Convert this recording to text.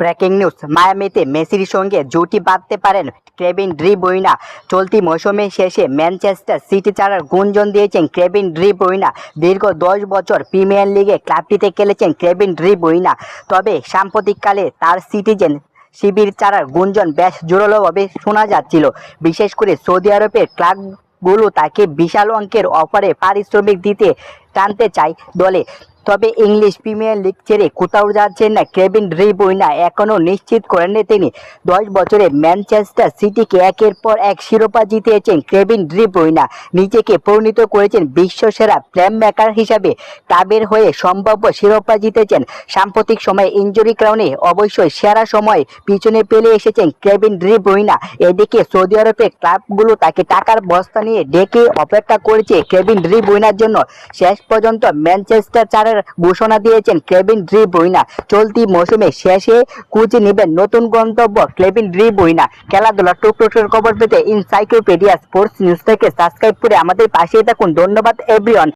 Breaking news. মায়ামিতে মেসির সঙ্গে জুটি বাঁধতে পারেন কেভিন ড্রি বইনা চলতি মৌসুমে শেষে ম্যানচেস্টার সিটি ছাড়ার গুঞ্জন দিয়েছেন কেভিন ড্রি বইনা দীর্ঘ দশ বছর প্রিমিয়ার লিগে ক্লাবটিতে খেলেছেন কেভিন ড্রি বইনা তবে সাম্প্রতিককালে তার সিটিজেন শিবির চারার গুঞ্জন বেশ জোরালোভাবে শোনা যাচ্ছিল। বিশেষ করে সৌদি আরবের ক্লাবগুলো তাকে বিশাল অঙ্কের অফারে পারিশ্রমিক দিতে টানতে চায় দলে। তবে ইংলিশ প্রিমিয়ার লিগ ছেড়ে কোথাও যাচ্ছেন না। কেভিন ড্রি বইনা এখনও নিশ্চিত করেননি তিনি। দশ বছরে ম্যানচেস্টার সিটিকে একের পর এক শিরোপা জিতিয়েছেন কেভিন ড্রি বইনা। নিজেকে পরিণত করেছেন বিশ্বসেরা প্লেম মেকার হিসাবে। ক্লাবের হয়ে সম্ভাব্য শিরোপা জিতেছেন। সাম্প্রতিক সময়ে ইঞ্জুরি কারণে অবশ্যই সেরা সময় পিছনে পেলে এসেছেন কেভিন ড্রি বইনা। এদিকে সৌদি আরবের ক্লাবগুলো তাকে টাকার বস্তা নিয়ে ডেকে অপেক্ষা করেছে কেভিন ড্রি বইনার জন্য। শেষ পর্যন্ত ম্যানচেস্টার চারের ঘোষণা দিয়েছেন ক্লেভিন ড্রি বইনা চলতি মৌসুমে শেষে খুঁজে নেবেন নতুন গন্তব্য ক্লেভিন ড্রি বইনা খেলাধুলা টুকটুকের খবর পেতে ইনসাইক্লোপিডিয়া স্পোর্টস নিউজ থেকে সাবস্ক্রাইব করে আমাদের পাশে থাকুন। ধন্যবাদ এভরিওয়ান